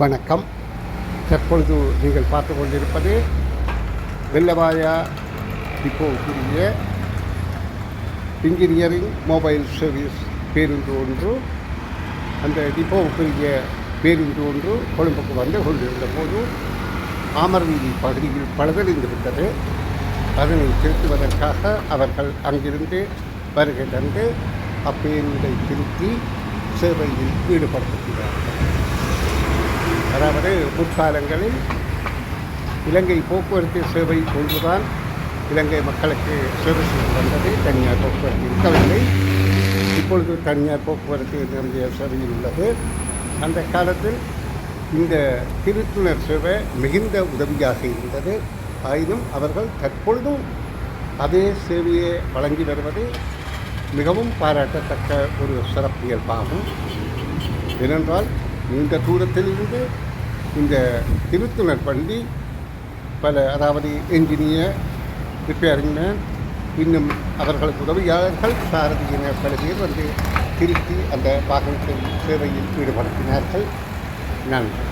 வணக்கம். தற்பொழுது நீங்கள் பார்த்து கொண்டிருப்பது வெள்ளவாயா இப்போக்குரிய இன்ஜினியரிங் மொபைல் சர்வீஸ் பேருந்து ஒன்று. அந்த டிப்போவுக்குரிய பேருந்து ஒன்று கொழும்புக்கு வந்து கொண்டிருந்த போது ஆமர்வீதி பகுதியில் பழுதறிந்து விட்டது அதனை திருத்துவதற்காக அவர்கள் அங்கிருந்து வருகை தந்து அப்பேருந்தை திருத்தி சேவையில் ஈடுபடுத்துகிறார் அதாவது முற்காலங்களில் இலங்கை போக்குவரத்து சேவை ஒன்றுதான் இலங்கை மக்களுக்கு சேவை செய்து வந்தது தனியார் போக்குவரத்து இருக்கவில்லை இப்பொழுது தனியார் போக்குவரத்து நிரம்பிய சேவையில் உள்ளது. அந்த காலத்தில் இந்த திருத்துணர் சேவை மிகுந்த உதவியாக இருந்தது. ஆயினும் அவர்கள் தற்பொழுதும் அதே சேவையை வழங்கி வருவது மிகவும் பாராட்டத்தக்க ஒரு சிறப்பியல்பாகும் ஏனென்றால் இந்த தூரத்திலிருந்து இந்த திருத்துணர் பண்டி பல அதாவது என்ஜினியர் ரிப்பேரிங் மேன் இன்னும் அவர்களுக்கு உதவியாளர்கள் சாரதியினர் பல பேர் வந்து திருத்தி அந்த வாகனத்தை சேவையில் ஈடுபடுத்தினார்கள். நன்றி.